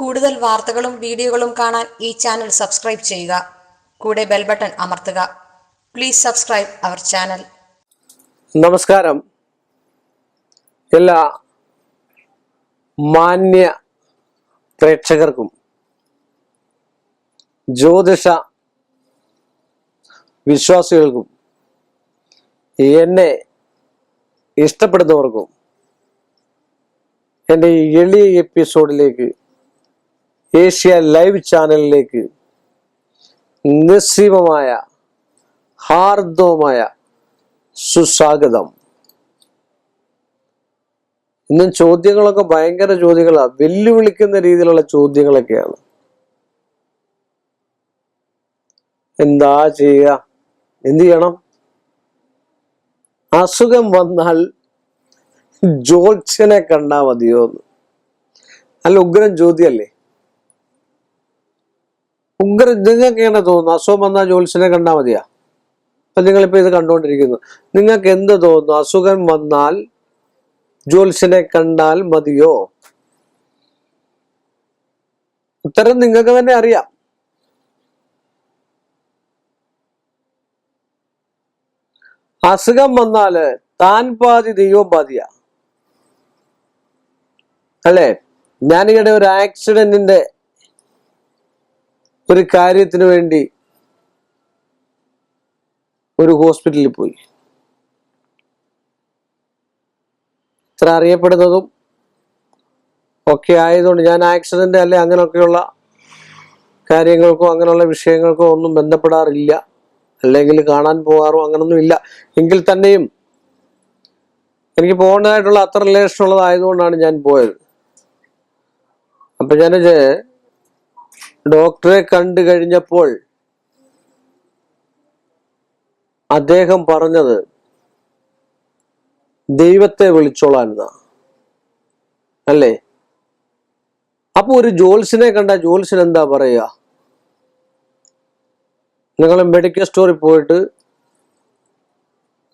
കൂടുതൽ വാർത്തകളും വീഡിയോകളും കാണാൻ ഈ ചാനൽ സബ്സ്ക്രൈബ് ചെയ്യുക. കൂടെ ബെൽ ബട്ടൺ അമർത്തുക. Please subscribe our channel. നമസ്കാരം. എല്ലാ മാന്യ പ്രേക്ഷകർക്കും ജ്യോതിഷ വിശ്വാസികൾക്കും എന്നെ ഇഷ്ടപ്പെടുന്നവർക്കും എന്റെ എളിയ എപ്പിസോഡിലേക്ക് ഏഷ്യ ലൈവ് ചാനലിലേക്ക് നിസ്സീമമായ ഹാർദവമായ സുസ്വാഗതം. ഇന്നും ചോദ്യങ്ങളൊക്കെ ഭയങ്കര ചോദ്യങ്ങളാണ് വെല്ലുവിളിക്കുന്ന രീതിയിലുള്ള ചോദ്യങ്ങളൊക്കെയാണ്. എന്താ ചെയ്യുക? എന്ത് ചെയ്യണം? അസുഖം വന്നാൽ ജോത്സ്യനെ കണ്ടാ മതിയോ എന്ന് നല്ല ഉഗ്രൻ ചോദ്യമല്ലേ ഉഗ്രൻ നിങ്ങൾക്ക് എങ്ങനെ തോന്നുന്നു? അസുഖം വന്നാൽ ജോത്സ്യനെ കണ്ടാൽ മതിയാ? അപ്പൊ നിങ്ങളിപ്പോ ഇത് കണ്ടുകൊണ്ടിരിക്കുന്നു നിങ്ങൾക്ക് എന്ത് തോന്നുന്നു? അസുഖം വന്നാൽ ജ്യോത്സ്യനെ കണ്ടാൽ മതിയോ? ഉത്തരം നിങ്ങൾക്ക് തന്നെ അറിയാം. അസുഖം വന്നാൽ താൻ പാതി ദൈവം പാതിയ. അല്ലേ? ഞാനിവിടെ ഒരു ആക്സിഡന്റിന്റെ ഒരു കാര്യത്തിന് വേണ്ടി ഒരു ഹോസ്പിറ്റലിൽ പോയി. ഇത്ര അറിയപ്പെടുന്നതും ഒക്കെ ആയതുകൊണ്ട് ഞാൻ ആക്സിഡന്റ് അല്ലെ അങ്ങനെയൊക്കെയുള്ള കാര്യങ്ങൾക്കോ അങ്ങനെയുള്ള വിഷയങ്ങൾക്കോ ഒന്നും ബന്ധപ്പെടാറില്ല. അല്ലെങ്കിൽ കാണാൻ പോകാറോ അങ്ങനൊന്നും ഇല്ല. എങ്കിൽ തന്നെയും എനിക്ക് പോകേണ്ടതായിട്ടുള്ള അത്ര റിലേഷൻ ഉള്ളതായതുകൊണ്ടാണ് ഞാൻ പോയത്. അപ്പൊ ഞാനിത് ഡോക്ടറെ കണ്ടു കഴിഞ്ഞപ്പോൾ അദ്ദേഹം പറഞ്ഞത് ദൈവത്തെ വിളിച്ചോളാൻ അല്ലേ? അപ്പൊ ഒരു ജോൽസിനെ കണ്ട ജോൽസിന് എന്താ പറയുക നിങ്ങൾ മെഡിക്കൽ സ്റ്റോറിൽ പോയിട്ട്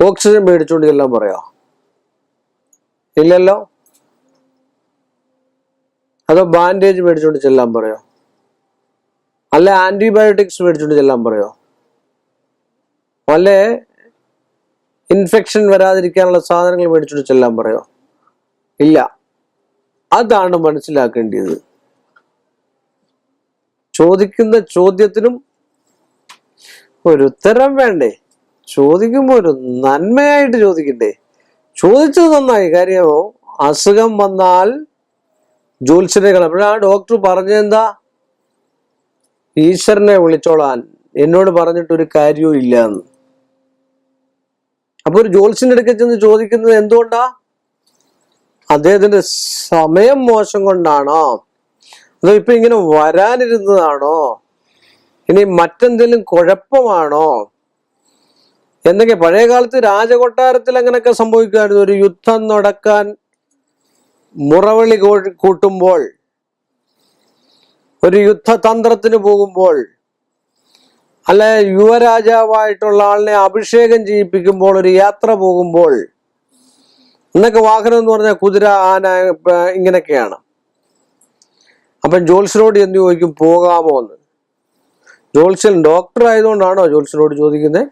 ഓക്സിജൻ മേടിച്ചുകൊണ്ട് എല്ലാം പറയാ? ഇല്ലല്ലോ? അതോ ബാൻഡേജ് മേടിച്ചുകൊണ്ട് ചെല്ലാൻ പറയോ? അല്ല ആന്റിബയോട്ടിക്സ് മേടിച്ചുകൊണ്ട് ചെല്ലാൻ പറയോ? അല്ലെ? ഇൻഫെക്ഷൻ വരാതിരിക്കാനുള്ള സാധനങ്ങൾ മേടിച്ചുകൊണ്ട് ചെല്ലാൻ പറയോ? ഇല്ല. അതാണ് മനസ്സിലാക്കേണ്ടത്. ചോദിക്കുന്ന ചോദ്യത്തിനും ഒരു ഉത്തരം വേണ്ടേ? ചോദിക്കുമ്പോൾ ഒരു നന്മയായിട്ട് ചോദിക്കണ്ടേ? ചോദിച്ചത് നന്നായി. കാര്യമോ അസുഖം വന്നാൽ ജോത്സ്യനെ ആ ഡോക്ടർ പറഞ്ഞെന്താ ഈശ്വരനെ വിളിച്ചോളാൻ എന്നോട് പറഞ്ഞിട്ടൊരു കാര്യവും ഇല്ല എന്ന് അപ്പൊ ഒരു ജോത്സ്യന്റെ അടുക്കൽ ചെന്ന് ചോദിക്കുന്നത് എന്തുകൊണ്ടാ? അദ്ദേഹത്തിന്റെ സമയം മോശം കൊണ്ടാണോ? അതോ ഇപ്പൊ ഇങ്ങനെ വരാനിരുന്നതാണോ? ഇനി മറ്റെന്തെങ്കിലും കുഴപ്പമാണോ? എന്തൊക്കെ പഴയ കാലത്ത് രാജകൊട്ടാരത്തിൽ അങ്ങനെയൊക്കെ സംഭവിക്കുമായിരുന്നു. ഒരു യുദ്ധം നടക്കാൻ മുറവിളി കൂട്ടുമ്പോൾ ഒരു യുദ്ധതന്ത്രത്തിന് പോകുമ്പോൾ അല്ലെ യുവരാജാവായിട്ടുള്ള ആളിനെ അഭിഷേകം ചെയ്യിപ്പിക്കുമ്പോൾ ഒരു യാത്ര പോകുമ്പോൾ എന്നൊക്കെ വാഹനം എന്ന് പറഞ്ഞാൽ കുതിര ആന ഇങ്ങനെയൊക്കെയാണ്. അപ്പം ജോത്സ്യനോട് എന്ന് ചോദിക്കും പോകാമോ എന്ന്? ജോത്സ്യൻ ഡോക്ടർ ആയതുകൊണ്ടാണോ ജോത്സ്യനോട് ചോദിക്കുന്നത്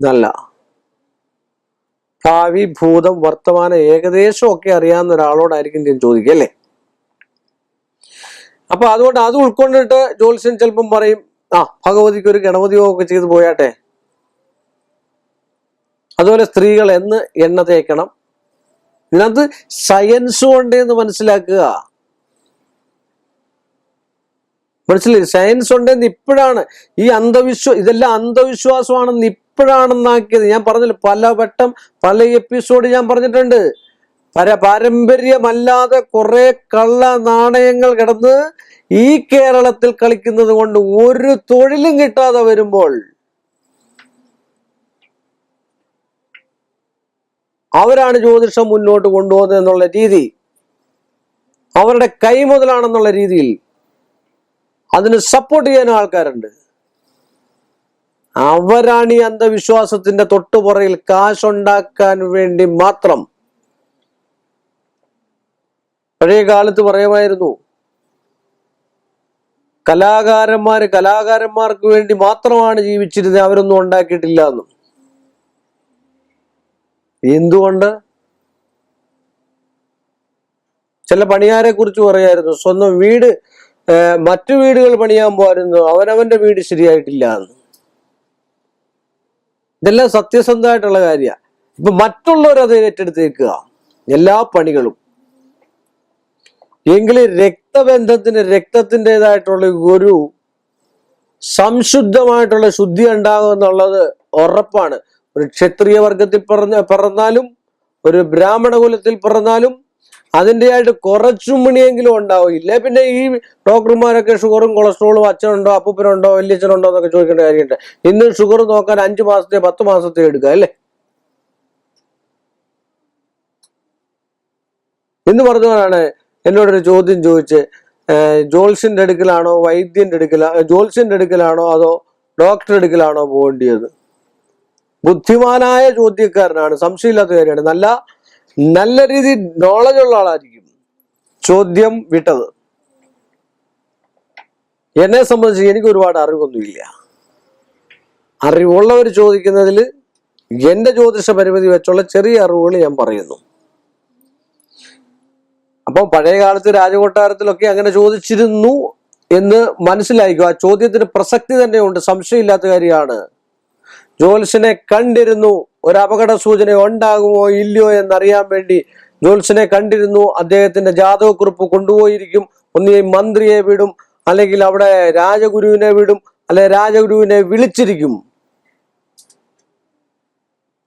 നല്ല ഭാവി ഭൂതം വർത്തമാനം ഏകദേശം ഒക്കെ അറിയാവുന്ന ഒരാളോടായിരിക്കും ഞാൻ ചോദിക്കുക അല്ലേ? അപ്പൊ അതുകൊണ്ട് അത് ഉൾക്കൊണ്ടിട്ട് ജ്യോത്സ്യൻ ചിലപ്പം പറയും ആ ഭഗവതിക്ക് ഒരു ഗണപതിയോ ഒക്കെ ചെയ്ത് പോയാട്ടെ. അതുപോലെ സ്ത്രീകൾ എന്ന് എണ്ണ തേക്കണം. ഇതിനകത്ത് സയൻസ് ഉണ്ട് എന്ന് മനസ്സിലാക്കുക. മനസ്സിലായി? സയൻസ് ഉണ്ടെന്ന് ഇപ്പോഴാണ് ഈ അന്ധവിശ്വാ ഇതെല്ലാം അന്ധവിശ്വാസമാണെന്ന് ഇപ്പോഴാണെന്നാക്കിയത്. ഞാൻ പറഞ്ഞില്ല പല വട്ടം പല എപ്പിസോഡ് ഞാൻ പറഞ്ഞിട്ടുണ്ട്. പര പാരമ്പര്യമല്ലാതെ കുറെ കള്ള നാണയങ്ങൾ കിടന്ന് ഈ കേരളത്തിൽ കളിക്കുന്നത് കൊണ്ട് ഒരു തൊഴിലും കിട്ടാതെ വരുമ്പോൾ അവരാണ് ജ്യോതിഷം മുന്നോട്ട് കൊണ്ടുപോകുന്നത് എന്നുള്ള രീതി. അവരുടെ കൈ മുതലാണെന്നുള്ള രീതിയിൽ അതിന് സപ്പോർട്ട് ചെയ്യാൻ ആൾക്കാരുണ്ട്. അവരാണ് ഈ അന്ധവിശ്വാസത്തിന്റെ തൊട്ടുപുറയിൽ കാശുണ്ടാക്കാൻ വേണ്ടി മാത്രം പഴയ കാലത്ത് പറയുമായിരുന്നു കലാകാരന്മാര് കലാകാരന്മാർക്ക് വേണ്ടി മാത്രമാണ് ജീവിച്ചിരുന്നത് അവരൊന്നും ഉണ്ടാക്കിയിട്ടില്ല എന്നും. എന്തുകൊണ്ട്? ചില പണിയാരെ കുറിച്ച് പറയായിരുന്നു സ്വന്തം വീട് മറ്റു വീടുകൾ പണിയാൻ പോരുന്നു അവനവന്റെ വീട് ശരിയായിട്ടില്ല എന്ന്. ഇതെല്ലാം സത്യസന്ധമായിട്ടുള്ള കാര്യമാണ്. ഇപ്പൊ മറ്റുള്ളവരത് ഏറ്റെടുത്തേക്കുക എല്ലാ പണികളും. എങ്കിൽ രക്തബന്ധത്തിന് രക്തത്തിന്റെതായിട്ടുള്ള ഒരു സംശുദ്ധമായിട്ടുള്ള ശുദ്ധി ഉണ്ടാകും എന്നുള്ളത് ഉറപ്പാണ്. ഒരു ക്ഷത്രിയ വർഗത്തിൽ പറഞ്ഞ പിറന്നാലും ഒരു ബ്രാഹ്മണ കുലത്തിൽ പിറന്നാലും അതിന്റെതായിട്ട് കുറച്ചും മണിയെങ്കിലും ഉണ്ടാവും. ഇല്ലേ പിന്നെ ഈ ഡോക്ടർമാരൊക്കെ ഷുഗറും കൊളസ്ട്രോളും അച്ഛനുണ്ടോ അപ്പൂപ്പനുണ്ടോ വല്യച്ഛനുണ്ടോ എന്നൊക്കെ ചോദിക്കേണ്ട കാര്യമുണ്ട്. ഇന്ന് ഷുഗർ നോക്കാൻ അഞ്ച് മാസത്തെ പത്ത് മാസത്തെ എടുക്കുക അല്ലേ? എന്ന് പറഞ്ഞവരാണ് എന്നോടൊരു ചോദ്യം ചോദിച്ച് ജോൽസിന്റെ അടുക്കലാണോ വൈദ്യന്റെ അടുക്കലാ ജോൽസിന്റെ അടുക്കലാണോ അതോ ഡോക്ടറുടെ അടുക്കലാണോ പോകേണ്ടിയത്? ബുദ്ധിമാനായ ചോദ്യക്കാരനാണ് സംശയമില്ലാത്ത കാര്യമാണ്. നല്ല നല്ല രീതി നോളജ് ഉള്ള ആളായിരിക്കും. ചോദ്യം വിട്ടത്. എന്നെ സംബന്ധിച്ച് എനിക്ക് ഒരുപാട് അറിവൊന്നുമില്ല. അറിവുള്ളവർ ചോദിക്കുന്നതിൽ എന്റെ ജ്യോതിഷ പരിമിതി വെച്ചുള്ള ചെറിയ അറിവുകൾ ഞാൻ പറയുന്നു. അപ്പം പഴയ കാലത്ത് രാജകൊട്ടാരത്തിലൊക്കെ അങ്ങനെ ചോദിച്ചിരുന്നു എന്ന് മനസ്സിലായിക്കും ആ ചോദ്യത്തിന് പ്രസക്തി തന്നെയുണ്ട്. സംശയമില്ലാത്ത കാര്യമാണ്. ജോൽസിനെ കണ്ടിരുന്നു. ഒരു അപകട സൂചന ഉണ്ടാകുമോ ഇല്ലയോ എന്നറിയാൻ വേണ്ടി ജോൽസിനെ കണ്ടിരുന്നു. അദ്ദേഹത്തിന്റെ ജാതകക്കുറിപ്പ് കൊണ്ടുപോയിരിക്കും. ഒന്നീ മന്ത്രിയെ വിടും. അല്ലെങ്കിൽ അവിടെ രാജഗുരുവിനെ വിടും. അല്ലെ രാജഗുരുവിനെ വിളിച്ചിരിക്കും.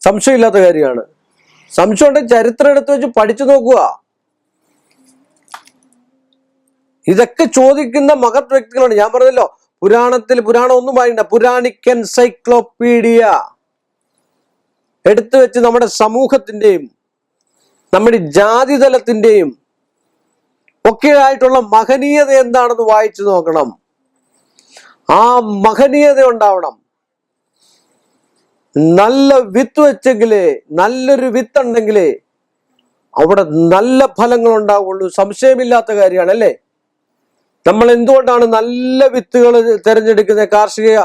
സംശയമില്ലാത്ത കാര്യമാണ്. സംശയം ഉണ്ടെങ്കിൽ ചരിത്രം എടുത്തു വെച്ച് പഠിച്ചു നോക്കുക. ഇതൊക്കെ ചോദിക്കുന്ന മഹത് വ്യക്തികളാണ്. ഞാൻ പറഞ്ഞല്ലോ പുരാണത്തിൽ പുരാണം ഒന്നും പറയണ്ട പുരാണിക് എൻസൈക്ലോപീഡിയ എടുത്തു വെച്ച് നമ്മുടെ സമൂഹത്തിന്റെയും നമ്മുടെ ജാതിതലത്തിന്റെയും ഒക്കെ ആയിട്ടുള്ള മഹനീയത എന്താണെന്ന് വായിച്ചു നോക്കണം. ആ മഹനീയത ഉണ്ടാവണം. നല്ല വിത്ത് വെച്ചെങ്കിലേ നല്ലൊരു വിത്ത് ഉണ്ടെങ്കിലേ അവിടെ നല്ല ഫലങ്ങൾ ഉണ്ടാവുള്ളൂ സംശയമില്ലാത്ത കാര്യമാണ് അല്ലേ? നമ്മൾ എന്തുകൊണ്ടാണ് നല്ല വിത്തുകൾ തിരഞ്ഞെടുക്കുന്ന കാർഷിക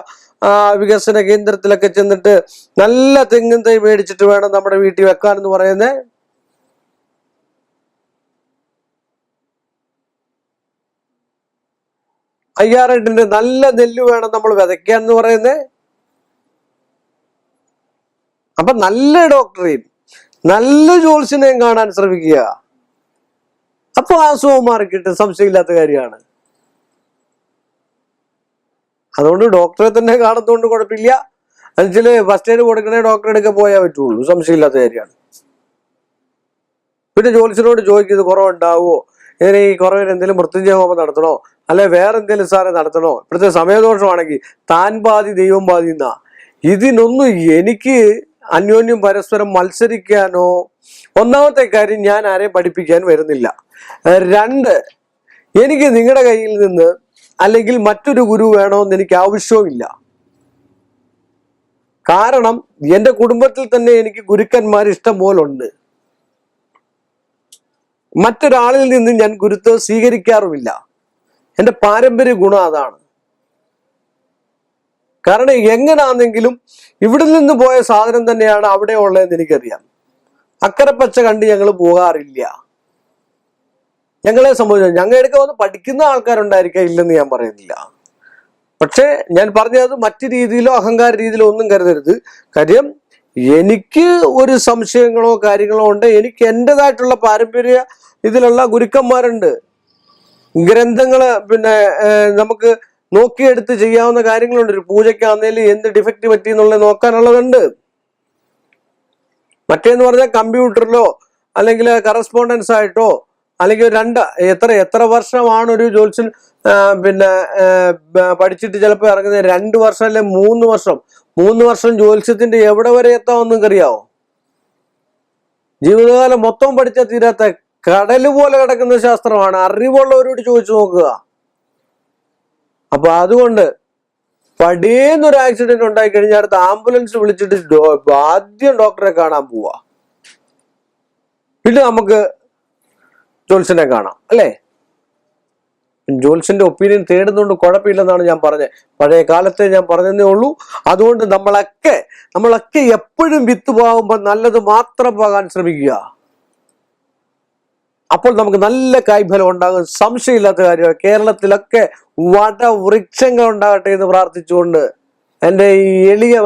വികസന കേന്ദ്രത്തിലൊക്കെ ചെന്നിട്ട് നല്ല തെങ്ങും തൈ മേടിച്ചിട്ട് വേണം നമ്മുടെ വീട്ടിൽ വെക്കാൻ എന്ന് പറയുന്നത് അയ്യാറെട്ടിന്റെ നല്ല നെല്ല് വേണം നമ്മൾ വിതയ്ക്കാൻ എന്ന് പറയുന്നത് അപ്പൊ നല്ല ഡോക്ടറെയും നല്ല ജോൽസിനെയും കാണാൻ ശ്രമിക്കുക. അപ്പൊ അസുഖം മാറിക്കിട്ട് സംശയമില്ലാത്ത കാര്യമാണ്. അതുകൊണ്ട് ഡോക്ടറെ തന്നെ കാണുന്നതുകൊണ്ട് കുഴപ്പമില്ല. എന്നുവെച്ചാൽ ഫസ്റ്റ് എയ്ഡ് കൊടുക്കണേ ഡോക്ടറെ എടുക്കാൻ പോയാൽ പറ്റുള്ളൂ. സംശയമില്ലാത്ത കാര്യമാണ്. പിന്നെ ജോലിസിനോട് ചോദിക്കുന്നത് കുറവുണ്ടാവോ? ഇങ്ങനെ ഈ കുറവിന് എന്തെങ്കിലും മൃത്യുഞ്ജയ ഹോമം നടത്തണോ? അല്ലെ വേറെ എന്തെങ്കിലും സാറെ നടത്തണോ? ഇപ്പോഴത്തെ സമയദോഷമാണെങ്കിൽ താൻ പാതി ദൈവം പാതി എന്നാ. ഇതിനൊന്നും എനിക്ക് അന്യോന്യം പരസ്പരം മത്സരിക്കാനോ ഒന്നാമത്തെ കാര്യം ഞാൻ ആരെയും പഠിപ്പിക്കാൻ വരുന്നില്ല. രണ്ട് എനിക്ക് നിങ്ങളുടെ കയ്യിൽ നിന്ന് അല്ലെങ്കിൽ മറ്റൊരു ഗുരു വേണമെന്ന് എനിക്ക് ആവശ്യവുമില്ല. കാരണം എന്റെ കുടുംബത്തിൽ തന്നെ എനിക്ക് ഗുരുക്കന്മാർ ഇഷ്ടം പോലെ ഉണ്ട് മറ്റൊരാളിൽ നിന്ന് ഞാൻ ഗുരുത്വം സ്വീകരിക്കാറുമില്ല. എന്റെ പാരമ്പര്യ ഗുണം അതാണ്. കാരണം എങ്ങനാണെങ്കിലും ഇവിടെ നിന്ന് പോയ സാധനം തന്നെയാണ് അവിടെ ഉള്ളതെന്ന് എനിക്കറിയാം. അക്കരെ പച്ച കണ്ട് ഞങ്ങൾ പോകാറില്ല. ഞങ്ങളെ സംബന്ധിച്ചു ഞങ്ങളുടെ വന്ന് പഠിക്കുന്ന ആൾക്കാരുണ്ടായിരിക്കാം ഇല്ലെന്ന് ഞാൻ പറയുന്നില്ല. പക്ഷേ ഞാൻ പറഞ്ഞത് മറ്റു രീതിയിലോ അഹങ്കാര രീതിയിലോ ഒന്നും കരുതരുത്. കാര്യം എനിക്ക് ഒരു സംശയങ്ങളോ കാര്യങ്ങളോ ഉണ്ട്. എനിക്ക് എന്റെതായിട്ടുള്ള പാരമ്പര്യ ഇതിലുള്ള ഗുരുക്കന്മാരുണ്ട്. ഗ്രന്ഥങ്ങൾ പിന്നെ നമുക്ക് നോക്കിയെടുത്ത് ചെയ്യാവുന്ന കാര്യങ്ങളുണ്ട്. ഒരു പൂജയ്ക്കാന്നേലും എന്ത് ഡിഫക്റ്റ് പറ്റി എന്നുള്ളത് നോക്കാനുള്ളതുണ്ട്. മറ്റേന്ന് പറഞ്ഞാൽ കമ്പ്യൂട്ടറിലോ അല്ലെങ്കിൽ കറസ്പോണ്ടൻസ് ആയിട്ടോ അല്ലെങ്കിൽ രണ്ട് എത്ര എത്ര വർഷമാണ് ഒരു ജോത്സ്യൻ പിന്നെ പഠിച്ചിട്ട് ചിലപ്പോൾ ഇറങ്ങുന്നത്? രണ്ട് വർഷം അല്ലെ മൂന്ന് വർഷം? മൂന്ന് വർഷം ജോത്സ്യത്തിന്റെ എവിടെ വരെ എത്താമെന്ന് നിങ്ങൾക്കറിയാവോ? ജീവിതകാലം മൊത്തം പഠിച്ച തീരാത്ത കടൽ പോലെ കിടക്കുന്ന ശാസ്ത്രമാണ്. അറിവുള്ളവരോട് ചോദിച്ചു നോക്കുക. അപ്പൊ അതുകൊണ്ട് പടിയെന്നൊരു ആക്സിഡന്റ് ഉണ്ടായി കഴിഞ്ഞാൽ അടുത്ത് ആംബുലൻസ് വിളിച്ചിട്ട് ആദ്യം ഡോക്ടറെ കാണാൻ പോവാ. പിന്നെ നമുക്ക് ജോത്സ്യനെ കാണാം അല്ലേ? ജോൽസിന്റെ ഒപ്പീനിയൻ തേടുന്നതുകൊണ്ട് കുഴപ്പമില്ലെന്നാണ് ഞാൻ പറഞ്ഞത്. പഴയ കാലത്തെ ഞാൻ പറഞ്ഞതേ ഉള്ളൂ. അതുകൊണ്ട് നമ്മളൊക്കെ നമ്മളൊക്കെ എപ്പോഴും വിത്ത് പോകുമ്പോൾ നല്ലത് മാത്രം പോകാൻ ശ്രമിക്കുക. അപ്പോൾ നമുക്ക് നല്ല കായ്ഫലം ഉണ്ടാകും. സംശയമില്ലാത്ത കാര്യമാണ്. കേരളത്തിലൊക്കെ വടവൃക്ഷങ്ങൾ ഉണ്ടാകട്ടെ എന്ന് പ്രാർത്ഥിച്ചുകൊണ്ട് എന്റെ ഈ എളിയ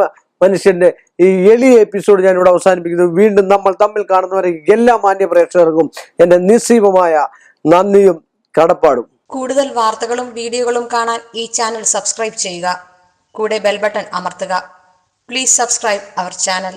മനുഷ്യന്റെ ഈ എളിയ എപ്പിസോഡ് ഞാൻ ഇവിടെ അവസാനിപ്പിക്കുന്നു. വീണ്ടും നമ്മൾ തമ്മിൽ കാണുന്നവരെ എല്ലാ മാന്യ പ്രേക്ഷകർക്കും എന്റെ നിസ്സീമമായ നന്ദിയും കടപ്പാടും. കൂടുതൽ വാർത്തകളും വീഡിയോകളും കാണാൻ ഈ ചാനൽ സബ്സ്ക്രൈബ് ചെയ്യുക. കൂടെ ബെൽബട്ടൺ അമർത്തുക. Please subscribe our channel